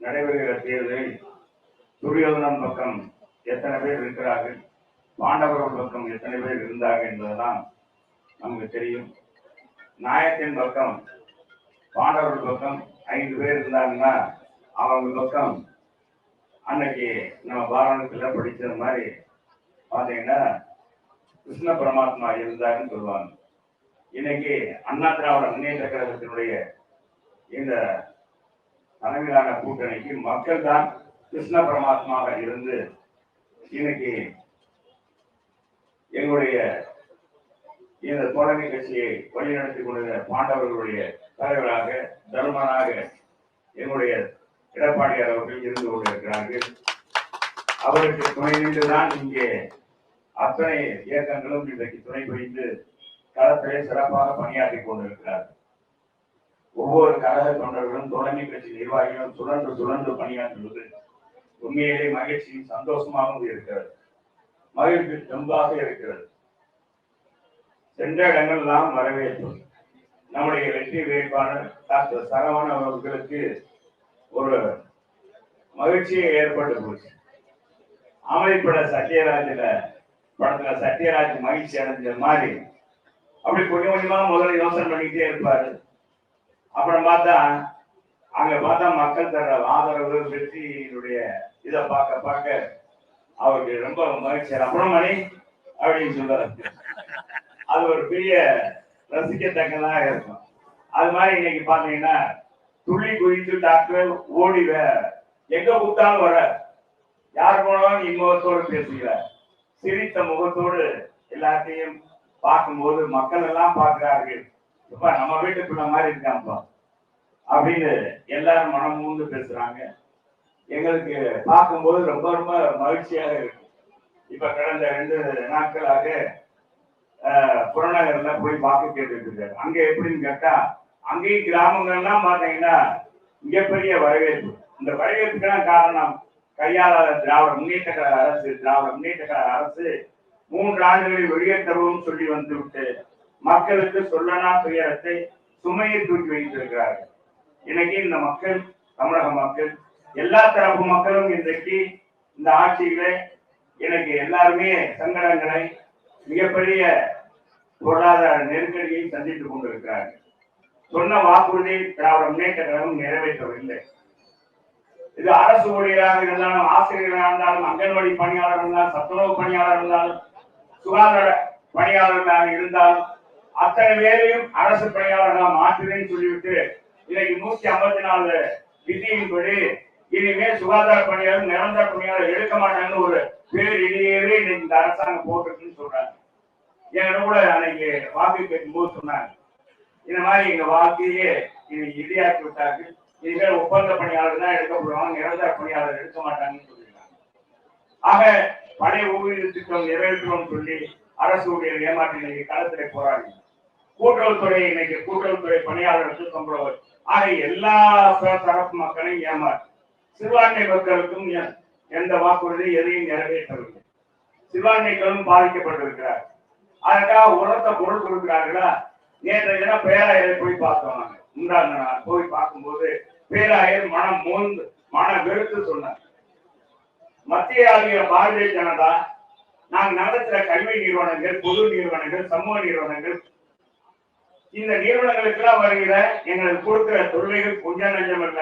நடைபெறுகிற தேர்தலில் துரியோதனம் பக்கம் எத்தனை பேர் இருக்கிறார்கள்? பாண்டவர்கள் பக்கம் எத்தனை பேர் இருந்தார்கள் என்பதெல்லாம் நமக்கு தெரியும். நாயத்தின் பக்கம் பாண்டவர்கள் பக்கம் ஐந்து பேர் இருந்தாங்கன்னா அவங்க பக்கம் அன்னைக்கு நம்ம பாரதத்தில் படிச்சது மாதிரி பார்த்தீங்கன்னா கிருஷ்ண பரமாத்மா இருந்தாருன்னு சொல்லுவாங்க. இன்னைக்கு அண்ணா திராவிட முன்னேற்ற கழகத்தினுடைய இந்த தலைமையிலான கூட்டணிக்கு மக்கள் தான் கிருஷ்ண பரமாத்மாக இருந்து இன்னைக்கு எங்களுடைய இந்த தோழமை கட்சியை வழிநடத்தி கொண்டிருந்த பாண்டவர்களுடைய தலைவராக தர்மனாக எங்களுடைய எடப்பாடியார் அவர்கள் இருந்து கொண்டிருக்கிறார்கள். அவருக்கு துணை நின்றுதான் இங்கே அத்தனை இயக்கங்களும் இன்றைக்கு துணை புரிந்து களத்திலே சிறப்பாக பணியாற்றி கொண்டிருக்கிறார். ஒவ்வொரு கழக தொண்டர்களும் தொடங்கி கட்சி நிர்வாகிகளும் சுழன்று சுழன்று பணியாற்றுவது உண்மையிலே மகிழ்ச்சியும் சந்தோஷமாகவும் இருக்கிறது. மகிழ்ச்சி தெம்பாக இருக்கிறது. சென்ற இடங்கள் நாம் வரவேற்போம். நம்முடைய வெற்றி வேட்பாளர் டாக்டர் சரவணன் அவர்களுக்கு ஒரு மகிழ்ச்சியை ஏற்பட்டு போச்சு. அமைப்பட சத்யராஜில படத்துல சத்யராஜ் மகிழ்ச்சி அடைஞ்ச மாதிரி அப்படி கொஞ்சம் கொஞ்சமா முதல்ல யோசனை பண்ணிக்கிட்டே இருப்பாரு. அப்புறம் பார்த்தா அங்க பார்த்தா மக்கள் தர ஆதரவு வெற்றியினுடைய இதை பார்க்க பார்க்க அவருக்கு ரொம்ப மகிழ்ச்சியார் அப்புறம் மணி அப்படின்னு சொல்றாரு. அது ஒரு பெரிய ரசிக்கத்தக்கதா இருக்கும். அது மாதிரி இன்னைக்கு பாத்தீங்கன்னா துள்ளி குதித்து டாக்டர் ஓடிவ. எங்க கூப்பிட்டாலும் வர. யார் போனாலும் இம்முகத்தோடு பேசுகிற சிரித்த முகத்தோடு எல்லாத்தையும் பார்க்கும்போது மக்கள் எல்லாம் பார்க்கிறார்கள். இப்ப நம்ம வீட்டுக்குள்ள மாதிரி இருக்காங்கப்பா அப்படின்னு எல்லாரும் மனம் மூந்து பேசுறாங்க. எங்களுக்கு பார்க்கும்போது ரொம்ப ரொம்ப மகிழ்ச்சியாக இருக்கு. இப்ப கடந்த ரெண்டு நாட்களாக புறநகர்ல போய் வாக்கு கேட்டுட்டு இருக்காரு. அங்க எப்படின்னு கேட்டா அங்கேயும் கிராமங்கள்லாம் பாத்தீங்கன்னா மிகப்பெரிய வரவேற்பு. இந்த வரவேற்புக்கெல்லாம் காரணம் கையாளாத திராவிட முன்னேற்ற கழக அரசு திராவிட முன்னேற்ற கழக அரசு மூன்று ஆண்டுகளில் வெளியேற்றவும் சொல்லி வந்துவிட்டு மக்களுக்கு சொல்லனா துயரத்தை சுமையை தூக்கி வைத்திருக்கிறார்கள். இன்னைக்கு இந்த மக்கள் தமிழக மக்கள் எல்லா தரப்பு மக்களும் இன்றைக்கு இந்த ஆட்சியில எனக்கு எல்லாருமே சங்கடங்களை மிகப்பெரிய பொருளாதார நெருக்கடியை சந்தித்துக் கொண்டிருக்கிறார்கள். சொன்ன வாக்குறுதி திராவிட முன்னேற்ற கழகம் நிறைவேற்றவில்லை. இது அரசு ஊழியராக இருந்தாலும் ஆசிரியராக இருந்தாலும் அங்கன்வாடி பணியாளர் இருந்தாலும் சத்துணவு பணியாளர் இருந்தாலும் சுகாதார பணியாளர்களாக இருந்தாலும் அத்தனை பேரையும் அரசு பணியாளர்களாக மாற்றுவேன்னு சொல்லிவிட்டு இன்னைக்கு நூத்தி ஐம்பத்தி நாலு விதியின்படி இனிமே சுகாதார பணியாளர் நிரந்தர பணியாளர் எடுக்க மாட்டாங்கன்னு ஒரு பேர் இடையவே இன்னைக்கு இந்த அரசாங்கம் போட்டிருக்குன்னு சொல்றாங்க. என்னோட கூட அன்னைக்கு வாக்கு கேட்கும் போது சொன்னாங்க. இந்த மாதிரி எங்க வாக்கையே இன்னைக்கு இடையாக்கி விட்டார்கள். இனிமேல் ஒப்பந்த பணியாளர் தான் எடுக்கப்படுவாங்க நிரந்தர பணியாளர் எடுக்க மாட்டாங்கன்னு ஆக பழைய ஊதிய திட்டம் நிறைவேற்றுவோம் சொல்லி அரசு ஊழியர் ஏமாற்றி இன்னைக்கு களத்திலே போராடி கூட்டுறவுத்துறை இன்னைக்கு கூட்டுறவுத்துறை பணியாளர்களுக்கு சம்பளம் ஆக எல்லா தரப்பு மக்களையும் ஏமாறு சிறுபான்மை மக்களுக்கும் எந்த வாக்குறுதி எதையும் நிறைவேற்றவில்லை. சிறுபான்மைகளும் பாதிக்கப்பட்டிருக்கிறார் அதற்காக உரத்த பொருள் கொடுக்கிறார்களா? நேற்று தினம் பேராயரை போய் பார்த்தோம் நாங்க. முந்தாங்க போய் பார்க்கும்போது பேராயர் மனம் மோந்து மன வெறுத்து சொன்னார். மத்திய ஆகிய பாரதிய ஜனதா நாங்கள் நடத்துற கல்வி நிறுவனங்கள் பொது நிறுவனங்கள் சமூக நிறுவனங்கள் இந்த நிறுவனங்களுக்கெல்லாம் வருகிற எங்களுக்கு கொடுக்கிற தொல்லைகள் கொஞ்சம் நஞ்சம் அல்ல.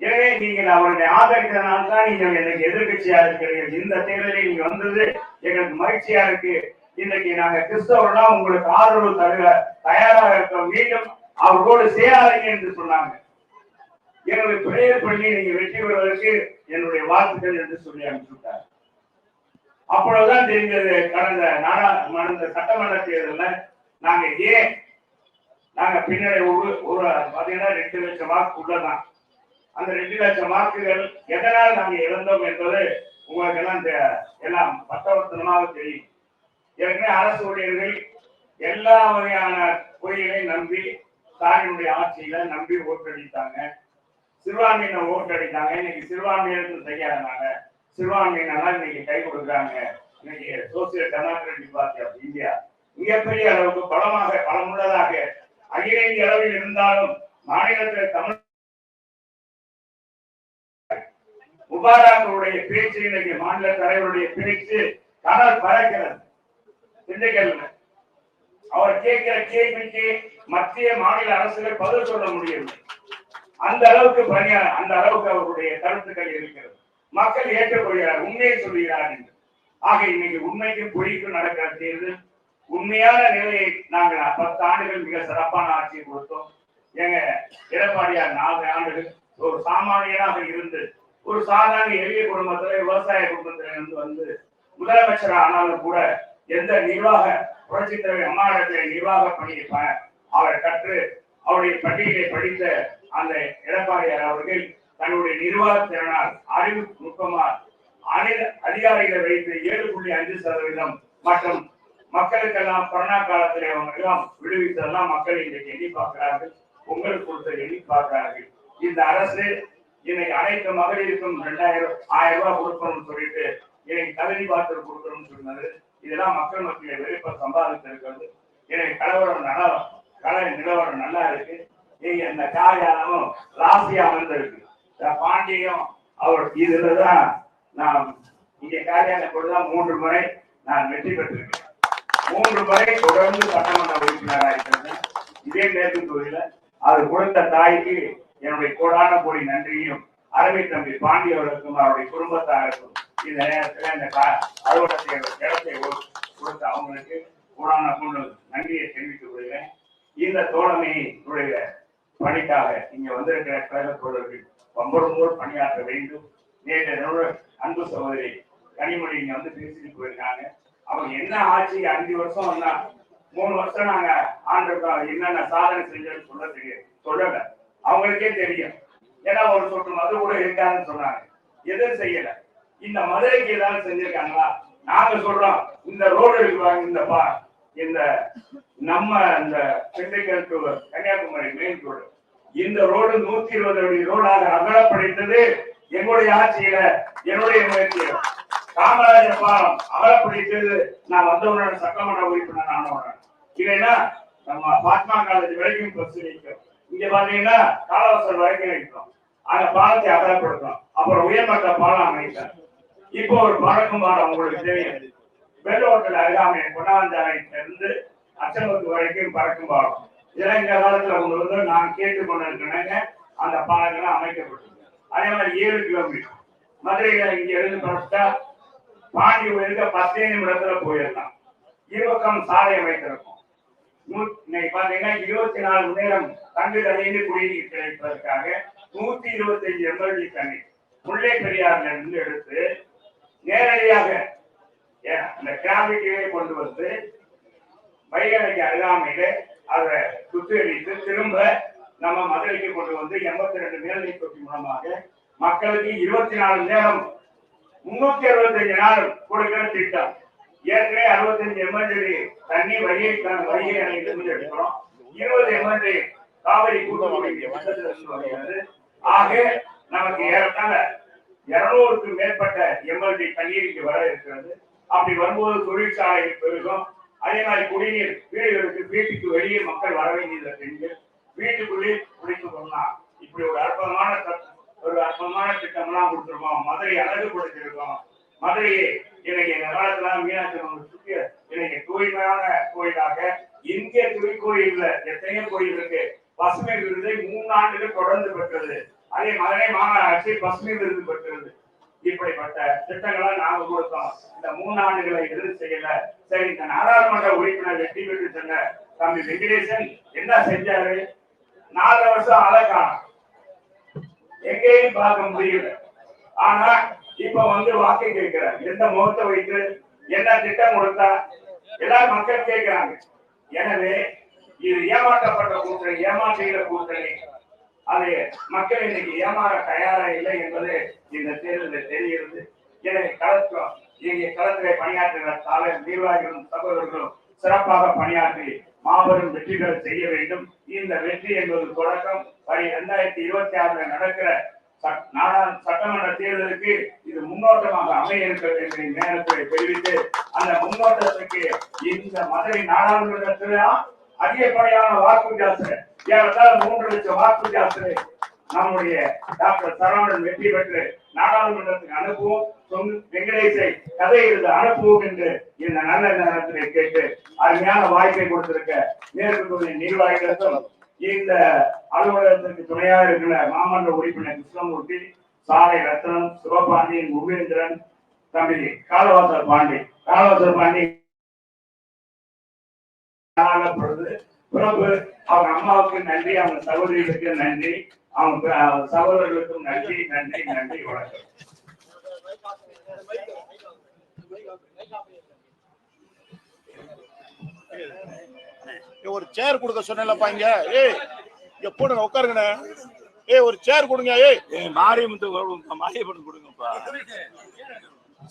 எனவே நீங்கள் அவருடைய ஆதரிக்கிறதுனால தான் நீங்கள் எனக்கு எதிர்கட்சியா இருக்கிறீர்கள். இந்த தேர்தலில் நீங்க வந்தது எங்களுக்கு மகிழ்ச்சியா இருக்கு. இன்னைக்கு நாங்க கிறிஸ்தவர்கள்லாம் உங்களுக்கு ஆதரவு தருக தயாராக இருக்கோம். மீண்டும் அவர்களோடு சேராதீங்க என்று சொன்னாங்க. எங்களை பிரேயர் பண்ணி நீங்க வெற்றி பெறுவதற்கு என்னுடைய வாழ்த்துக்கள் என்று சொல்லி அனுப்பிச்சுட்டார். அப்பொழுதுதான் தெரிந்தது கடந்த நாடாளுமன்ற சட்டமன்ற தேர்தலில் நாங்க ஏன் நாங்க பின்னாடி ஒரு ஒரு பாத்தீங்கன்னா ரெண்டு லட்சம் மார்க் உள்ளதான். அந்த ரெண்டு லட்சம் மார்க்குகள் எதனால் நாங்க இழந்தோம் என்பது உங்களுக்கு எல்லாம் எல்லாம் பட்டவர்த்தனமாக தெரியும். ஏற்கனவே அரசு ஊழியர்கள் எல்லா வகையான பொய்களையும் நம்பி தாயினுடைய ஆட்சியில நம்பி ஓட்டளித்தாங்க சிறுபான்மையினர் ஓட்டடித்தாங்க இன்னைக்கு சிறுபான்மையினருக்கு செய்யாதனால சிறுபான்மையினரால் இன்னைக்கு கை கொடுக்குறாங்க. இன்னைக்கு social democratic party of India. மிகப்பெரிய அளவுக்கு பலமாக பலமுள்ளதாக அகில இந்திய அளவில் இருந்தாலும் மாநிலத்தில் தமிழ் முபாரக்குடைய பேச்சு இன்னைக்கு மாநில தலைவருடைய பேச்சு கடல் பறக்கிறது. திண்டுக்கல் அவர் கேட்கிற கேள்விக்கு மத்திய மாநில அரசுகள் பதில் சொல்ல முடியவில்லை. அந்த அளவுக்கு பணியான அந்த அளவுக்கு அவருடைய கருத்துக்கள் இருக்கிறது. மக்கள் ஏற்றுக்கொள்கிறார் உண்மையை சொல்கிறார் என்று. ஆக இன்னைக்கு உண்மைக்கும் பொய்க்கும் நடக்கிற தேர்தல் உண்மையான நிலையை நாங்கள் பத்து ஆண்டுகள் மிக சிறப்பான ஆட்சியை கொடுத்தோம். எங்க எடப்பாடியார் நாலு ஆண்டுகள் ஒரு சாமானியனாக இருந்து ஒரு சாதாரண எளிய குடும்பத்துல விவசாய குடும்பத்துல இருந்து வந்து முதலமைச்சர் ஆனாலும் கூட எந்த நிர்வாக புரட்சித் தலைவர் அம்மாவிடத்தில் நிர்வாக பணியை அவரை அவர் கற்று அவருடைய பள்ளியிலே படித்த அந்த எடப்பாடியார் அவர்கள் தன்னுடைய நிர்வாக திறனால் அறிவு நுட்பமால் அனைத்து அதிகாரிகளை வைத்து ஏழு புள்ளி அஞ்சு சதவீதம் மற்றும் மக்களுக்கெல்லாம் கொரோனா காலத்தில் அவங்க எல்லாம் விடுவித்ததெல்லாம் மக்கள் இன்றைக்கு எண்ணி பார்க்கிறார்கள் உங்களுக்கு கொடுத்த எண்ணி பார்க்கிறார்கள். இந்த அரசு இன்னைக்கு அனைத்து மகளிருக்கும் ரெண்டாயிரம் ஆயிரம் ரூபாய் கொடுக்கணும்னு சொல்லிட்டு இன்னைக்கு தகுதி பார்த்து கொடுக்கணும்னு சொன்னது. இதெல்லாம் மக்கள் மத்தியில வெறுப்ப சம்பாதித்திருக்கிறது. இன்னைக்கு கலவரம் நல்லா கல நிலவரம் நல்லா இருக்கு. நீங்க இந்த காரியாலமும் ராசியா வந்திருக்கு. இந்த பாண்டியம் அவர் இதுலதான் நான் இங்க காரியால கூடதான் மூன்று முறை நான் வெற்றி பெற்றிருக்கேன். மூன்று முறை தொடர்ந்து சட்டமன்ற உறுப்பினராக இருக்கிறது இதே மேற்கு தொகுதியில அது கொடுத்த தாய்க்கு என்னுடைய கோடான கோடி நன்றியும் அருமை தம்பி பாண்டியவர்களுக்கும் அவருடைய குடும்பத்தாருக்கும் இந்த நேரத்துல இந்த கா- அலுவலகத்தை இடத்தை கொடுத்த அவங்களுக்கு கோடான கொண்டு நன்றியை தெரிவித்துக் கொள்கிறேன் இந்த தோழமையுடைய பணிக்காக இங்க வந்திருக்கிற கழக தோழர்கள் பம்பரம்போர் பணியாற்ற வேண்டும். நேற்று நிறுவனர் அன்பு சகோதரி கனிமொழி இங்க வந்து பேசிட்டு போயிருக்காங்க. அவங்க என்ன ஆட்சி அஞ்சு வருஷம் வந்தா மூணு வருஷம் நாங்க ஆண்டிருக்கோம். என்னென்ன சாதனை செஞ்சோம்னு சொல்ல தெரியும் சொல்லல. அவங்களுக்கே தெரியும். ஏன்னா ஒரு சொட்டு மது கூட இருக்காதுன்னு சொன்னாங்க. எதுவும் செய்யல. இந்த மதுரைக்கு ஏதாவது செஞ்சிருக்காங்களா? நாங்க சொல்றோம். இந்த ரோடு இருக்குவாங்க இந்த பா இந்த நம்ம இந்த Dindigul to Kanyakumari main road இந்த ரோடு நூத்தி இருபது அடி ரோடாக அகலப்படைத்தது எங்களுடைய ஆட்சியில என்னுடைய முயற்சியில. காமராஜர் பாலம் அகலப்படைத்தது நான் வந்தவுடன் சட்டமன்ற உறுப்பினர் ஆனவுடன் இல்லைன்னா நம்ம பாத்மா காலேஜ் வரைக்கும் பஸ் நிற்கும். இங்க பாத்தீங்கன்னா காலவசல் வரைக்கும் நிற்கும். அந்த பாலத்தை அகலப்படுத்தும் அப்புறம் உயர்மட்ட பாலம் அமைத்தார் இப்போ ஒரு பழக்கம் பாலம் உங்களுக்கு தெரியும். வெள்ளோட்டில் அருகாமை பொன்னாஞ்சாலையில இருந்து அச்சம்பத்து வரைக்கும் பறக்கும் பாலம். இதெல்லாம் இந்த அவங்க உங்களுக்கு நான் கேட்டு கொண்டிருக்கிறேங்க அந்த பாலங்கள் அமைக்கப்பட்டிருக்கு அதே மாதிரி ஏழு கிலோமீட்டர். மதுரையில இங்க இருந்து புறப்பட்டா பாண்டி இருக்க பத்தே நிமிடத்துல போயிடலாம். இருபக்கம் சாலை அமைத்திருக்கும். இன்னைக்கு பாத்தீங்கன்னா இருபத்தி நாலு மணி நேரம் தங்கு தண்ணீர் குடிநீர் கிடைப்பதற்காக நூத்தி இருபத்தி அஞ்சு எம்எல்டி தண்ணீர் முல்லை பெரியார்ல இருந்து எடுத்து நேரடியாக அந்த கிராமிக்கையை கொண்டு வந்து வைகலைக்கு அருகாமையில அதை சுத்திகரித்து திரும்ப நம்ம மதுரைக்கு கொண்டு வந்து எண்பத்தி ரெண்டு மேல்நிலை தொட்டி மூலமாக மக்களுக்கு இருபத்தி நாலு நேரம் முன்னூத்தி அறுபத்தஞ்சு நாள் கொடுக்கிற திட்டம். ஏற்கனவே அறுபத்தஞ்சு எம்எல்ஏ தண்ணி வழியை வழியை அணைந்து எடுக்கிறோம் இருபது எம்எல்ஏ காவிரி கூட்டணி ஆக நமக்கு ஏறத்தாழ இருநூறுக்கும் மேற்பட்ட எம்எல்டி தண்ணீர் இங்கு வர இருக்கிறது. அப்படி வரும்போது தொழிற்சாலை பெருகும். அதே மாதிரி குடிநீர் வீடுகளுக்கு வீட்டுக்கு வெளியே மக்கள் வர வேண்டியதை செஞ்சு வீட்டுக்குள்ளே குடித்து கொள்ளலாம் இப்படி ஒரு அற்புதமான தத்- ஒரு அற்புதமான திட்டம்லாம் கொடுத்துருக்கோம். மதுரை அழகுபடுத்திருக்கோம் மதுரையை இன்னைக்கு நகரத்துல மீனாட்சி அம்மன் சுற்றி இன்னைக்கு தூய்மையான கோயிலாக இந்திய திருக்கோயில்ல எத்தனையோ கோயில் இருக்கு. பசுமை விருதை மூணு ஆண்டுகள் தொடர்ந்து பெற்றது. அதே மதுரை மாநகராட்சி பசுமை விருது பெற்றது. இப்படிப்பட்ட திட்டங்களை நாங்க கொடுத்தோம். இந்த மூணு ஆண்டுகளை எதிர்த்து செய்யல. சரி இந்த நாடாளுமன்ற உறுப்பினர் வெற்றி பெற்று சென்ற தம்பி வெங்கடேசன் என்ன செஞ்சாரு? நாலு வருஷம் அழகான எங்கேயும் பார்க்க முடியல. ஆனா இப்ப வந்து வாக்கு கேட்கிறார். எந்த முகத்தை வைத்து? என்ன திட்டம் கொடுத்தா? எல்லாரும் மக்கள் கேட்கிறாங்க. எனவே இது ஏமாற்றப்பட்ட கூட்டணி ஏமாற்றுகிற கூட்டணி. அது மக்கள் இன்னைக்கு ஏமாற தயாரா இல்லை என்பது இந்த தேர்தலில் தெரிகிறது. எனவே களத்தில் இங்கே களத்திலே பணியாற்றுகிற தலைவர் நிர்வாகிகளும் சகோதரர்களும் சிறப்பாக பணியாற்றி மாபெரும் வெற்றிகள் செய்ய வேண்டும். இந்த வெற்றி என்பது தொடக்கம். வரை இரண்டாயிரத்தி இருபத்தி ஆறுல நடக்கிற நாடாளு சட்டமன்ற தேர்தலுக்கு இது முன்னோட்டமாக அமைய இருக்கிறது என்று நேரத்தை தெரிவித்து அந்த முன்னோட்டத்துக்கு இந்த மதுரை நாடாளுமன்றத்தில் அதிகப்படியான வாக்கு வித்தியாசம் ஏறத்தாழ மூன்று லட்சம் வாக்கு வித்தியாசம் நம்முடைய டாக்டர் சரவணன் வெற்றி பெற்று நாடாளுமன்றத்துக்கு அனுப்புவோம். வெங்கடேசை கதை எழுத அனுப்புவோம் என்று இந்த நல்ல நேரத்திலே கேட்டு அருமையான வாய்ப்பை கொடுத்திருக்க மேற்கு நிர்வாகிகளுக்கும் இந்த அலுவலகத்திற்கு துணையாக இருக்கிற மாமன்ற உறுப்பினர் கிருஷ்ணமூர்த்தி சாலை ரத்னம் சிவபாண்டியன் உபேந்திரன் தம்பி காலவாசர் பாண்டி. காலவாசர் பாண்டி. பிறகு அவங்க அம்மாவுக்கு நன்றி அவங்க சகோதரிகளுக்கு நன்றி அவங்க சகோதரர்களுக்கும் நன்றி நன்றி நன்றி வணக்கம். ஏய், ஒரு சேர் கொடுக்க சொன்னேன்லப்பா இங்க. ஏய் இங்க போடுங்க உட்காருங்கண்ணே. ஏய் ஒரு சேர் கொடுங்க ஏய். மாரியம்மன் மாரியம்மன் கொடுங்கப்பா.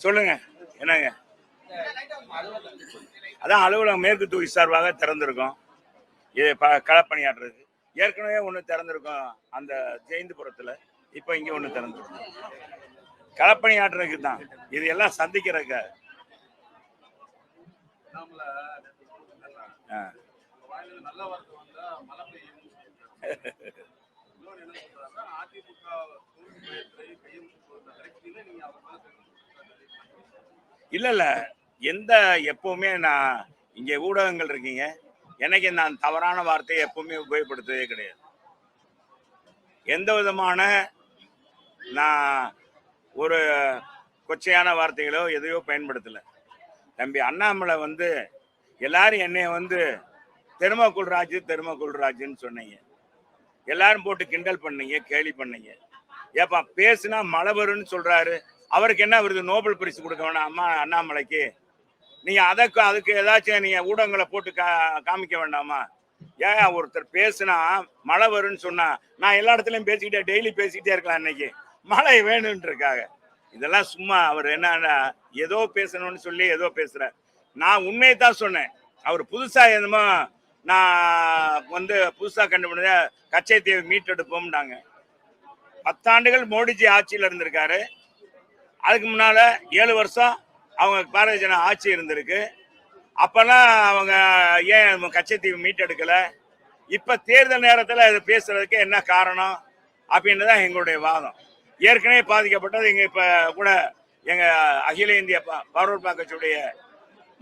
சொல்லுங்க என்னங்க? அதான் அலுவலகம் மேற்கு தொகுதி சார்பாக திறந்திருக்கோம். இது ப களப்பணியாற்றுறது. ஏற்கனவே ஒன்று திறந்திருக்கோம் அந்த ஜெயந்திபுரத்தில் இப்போ இங்கே ஒன்று திறந்திருக்கோம் களப்பணியாற்றுறதுக்கு தான் இது எல்லாம் சந்திக்கிறதுக்கு. இல்லை இல்ல இல்ல. எந்த எப்பவுமே நான் இங்க ஊடகங்கள் இருக்கீங்க. எனக்கு நான் தவறான வார்த்தையை எப்பவுமே உபயோகப்படுத்தவே கிடையாது. எந்த விதமான நான் ஒரு கொச்சையான வார்த்தைகளோ எதையோ பயன்படுத்தலை. தம்பி அண்ணாமலை வந்து எல்லாரும் என்னைய வந்து தெருமக்குள் ராஜு தெருமக்குள் ராஜுன்னு சொன்னீங்க. எல்லாரும் போட்டு கிண்டல் பண்ணீங்க கேலி பண்ணீங்க. ஏப்பா பேசுனா மழை வரும்னு சொல்றாரு. அவருக்கு என்ன வருது? நோபல் பரிசு கொடுக்க வேணாம் அம்மா அண்ணாமலைக்கு. நீங்க அதற்கு அதுக்கு ஏதாச்சும் நீங்க ஊடகங்களை போட்டு கா காமிக்க வேண்டாமா? ஏன் ஒருத்தர் பேசுனா மழை வரும்னு சொன்னா நான் எல்லா இடத்துலயும் பேசிக்கிட்டே டெய்லி பேசிக்கிட்டே இருக்கலாம் இன்னைக்கு. மழை வேணும்ன்றக்காக இதெல்லாம் சும்மா அவர் என்னன்னா ஏதோ பேசணும்னு சொல்லி ஏதோ பேசுற நான் உண்மையை தான் சொன்னேன். அவர் புதுசா என்னமோ நான் வந்து புதுசா கண்டுபிடிச்ச கச்சை தீவு மீட்டெடுப்போம்னாங்க. பத்தாண்டுகள் மோடிஜி ஆட்சியில் இருந்திருக்காரு. அதுக்கு முன்னால ஏழு வருஷம் அவங்க பாரதிய ஜனதா ஆட்சி இருந்திருக்கு. அப்பெல்லாம் அவங்க ஏன் கச்சத்தீவு மீட்டெடுக்கல? இப்ப தேர்தல் நேரத்தில் இது பேசுறதுக்கு என்ன காரணம்? அப்படின்னு தான் எங்களுடைய வாதம். ஏற்கனவே பாதிக்கப்பட்டது எங்க இப்ப கூட எங்க அகில இந்திய பார்வர்ட் கட்சியுடைய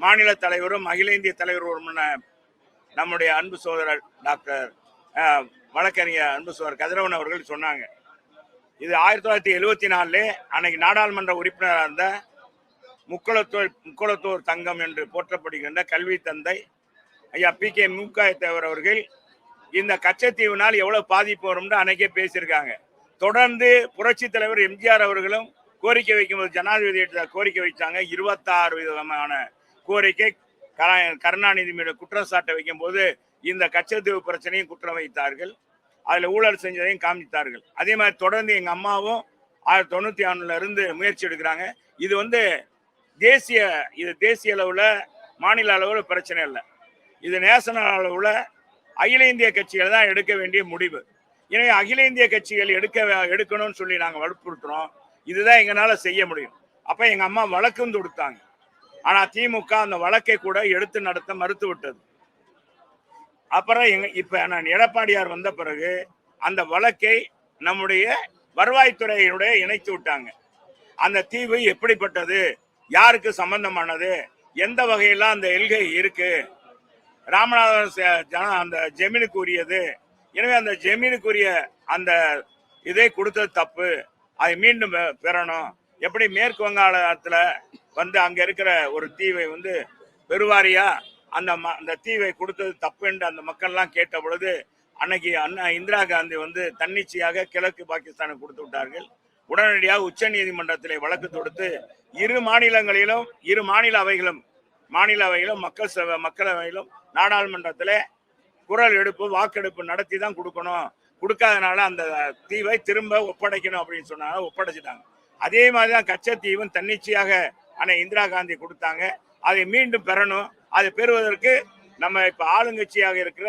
மாநில தலைவரும் அகில இந்திய தலைவருமான நம்முடைய அன்பு சோதரர் டாக்டர் வழக்கறிஞர் அன்பு சோதர் கதிரவன் அவர்கள் சொன்னாங்க. இது ஆயிரத்தி தொள்ளாயிரத்தி எழுவத்தி நாலுல அன்னைக்கு நாடாளுமன்ற உறுப்பினராக இருந்த முக்குளத்தோர் முக்குளத்தோர் தங்கம் என்று போற்றப்படுகின்ற கல்வி தந்தை ஐயா பி கே மூக்காயத்தேவர் அவர்கள் இந்த கச்சத்தீவினால் எவ்வளவு பாதிப்பு வரும்னு அன்னைக்கே பேசியிருக்காங்க. தொடர்ந்து புரட்சி தலைவர் எம்ஜிஆர் அவர்களும் கோரிக்கை வைக்கும்போது ஜனாதிபதி கோரிக்கை வைத்தாங்க. இருபத்தாறு விதமான கோரிக்கை கர- கருணாநிதி மீது குற்றம் வைக்கும்போது இந்த கச்சத்தீவு பிரச்சனையும் குற்றம் வைத்தார்கள். அதில் ஊழல் செஞ்சதையும் காமித்தார்கள். அதே மாதிரி தொடர்ந்து எங்கள் அம்மாவும் ஆயிரத்தி தொண்ணூற்றி ஆறுல இருந்து முயற்சி எடுக்கிறாங்க. இது வந்து தேசிய இது தேசிய அளவில் மாநில அளவில் பிரச்சனை இல்லை. இது நேஷனல் அளவில் அகில இந்திய கட்சிகள் தான் எடுக்க வேண்டிய முடிவு. எனவே அகில இந்திய கட்சிகள் எடுக்க எடுக்கணும்னு சொல்லி நாங்கள் வற்புறுத்துறோம். இதுதான் எங்களால் செய்ய முடியும். அப்போ எங்கள் அம்மா வழக்கும் தொடுத்தாங்க ஆனால் திமுக அந்த வழக்கை கூட எடுத்து நடத்த மறுத்து விட்டது. அப்புறம் எங்க இப்போ நான் எடப்பாடியார் வந்த பிறகு அந்த வழக்கை நம்முடைய வருவாய்த்துறையினுடைய இணைத்து விட்டாங்க. அந்த தீவு எப்படிப்பட்டது? யாருக்கு சம்பந்தமானது? எந்த வகையெல்லாம் அந்த எல்கை இருக்கு? ராமநாதன் ச- அந்த ஜெமீனுக்கு உரியது எனவே அந்த ஜெமீனுக்குரிய அந்த இதை கொடுத்தது தப்பு. அதை மீண்டும் பெ- பெறணும். எப்படி மேற்கு வங்காளத்துல வந்து அங்க இருக்கிற ஒரு தீவை வந்து பெருவாரியா அந்த ம- அந்த தீவை கொடுத்தது தப்பு என்று அந்த மக்கள்லாம் கேட்ட பொழுது அன்னைக்கு அண்ணா இந்திரா காந்தி வந்து தன்னிச்சையாக கிழக்கு பாகிஸ்தானுக்கு கொடுத்து விட்டார்கள். உடனடியாக உச்ச நீதிமன்றத்திலே வழக்கு தொடுத்து இரு மாநிலங்களிலும் இரு மாநில அவைகளும் மாநில அவையிலும் மக்கள் சபை மக்களவையிலும் நாடாளுமன்றத்திலே குரல் எடுப்பு வாக்கெடுப்பு நடத்தி தான் கொடுக்கணும். கொடுக்காதனால அந்த தீவை திரும்ப ஒப்படைக்கணும் அப்படின்னு சொன்னாங்க ஒப்படைச்சிட்டாங்க. அதே மாதிரி தான் கச்சத்தீவும் தன்னிச்சையாக அன்னை இந்திரா காந்தி கொடுத்தாங்க. அதை மீண்டும் பெறணும். அதை பெறுவதற்கு நம்ம இப்போ ஆளுங்கட்சியாக இருக்கிற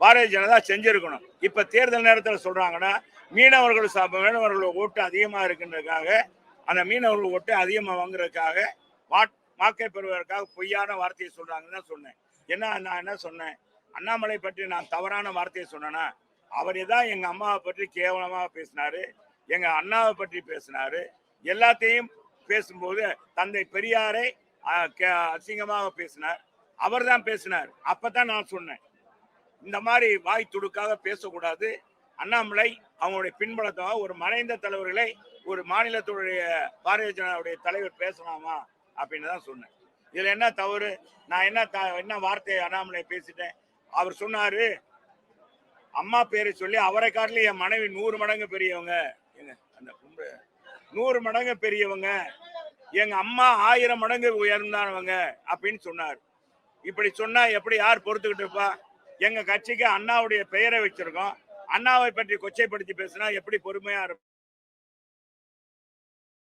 பாரதிய ஜனதா செஞ்சிருக்கணும். இப்போ தேர்தல் நேரத்தில் சொல்கிறாங்கன்னா மீனவர்கள் ச- மீனவர்கள் ஓட்டு அதிகமாக இருக்குன்றதுக்காக அந்த மீனவர்கள் ஓட்டு அதிகமாக வாங்குறதுக்காக வாட்- வாக்கை பெறுவதற்காக பொய்யான வார்த்தையை சொல்கிறாங்கன்னு தான் சொன்னேன். என்ன நான் என்ன சொன்னேன்? அண்ணாமலை பற்றி நான் தவறான வார்த்தையை சொன்னேன்னா அவர் தான் எங்கள் அம்மாவை பற்றி கேவலமாக பேசினாரு எங்கள் அண்ணாவை பற்றி பேசினார் எல்லாத்தையும் பேசும்போது தந்தை பெரியாரை கே- அசிங்கமாக பேசினார். அவர் தான் பேசினார். அப்போ தான் நான் சொன்னேன். இந்த மாதிரி வாய் துடுக்காக பேசக்கூடாது. அண்ணாமலை அவங்களுடைய பின்பலத்தம் ஒரு மறைந்த தலைவர்களை ஒரு மாநிலத்துடைய பாரதிய ஜனதாவுடைய தலைவர் பேசலாமா அப்படின்னு தான் சொன்னேன். இதுல என்ன தவறு? நான் என்ன த- என்ன வார்த்தை அண்ணாமலை பேசிட்டேன்? அவர் சொன்னாரு அம்மா பேரை சொல்லி அவரை காட்டிலும் என் மனைவி நூறு மடங்கு பெரியவங்க. அந்த நூறு மடங்கு பெரியவங்க எங்க அம்மா ஆயிரம் மடங்கு உயர்ந்தானவங்க அப்படின்னு சொன்னார். இப்படி சொன்னா எப்படி யார் பொறுத்துக்கிட்டு இருப்பா? எங்க கட்சிக்கு அண்ணாவுடைய பெயரை வச்சிருக்கோம். அண்ணாவை பற்றி கொச்சைப்படுத்தி பேசினா எப்படி பொறுமையா இருக்கும்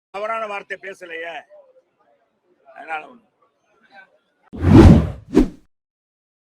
தவறான வார்த்தை பேசலையே. அதனால ஒண்ணு.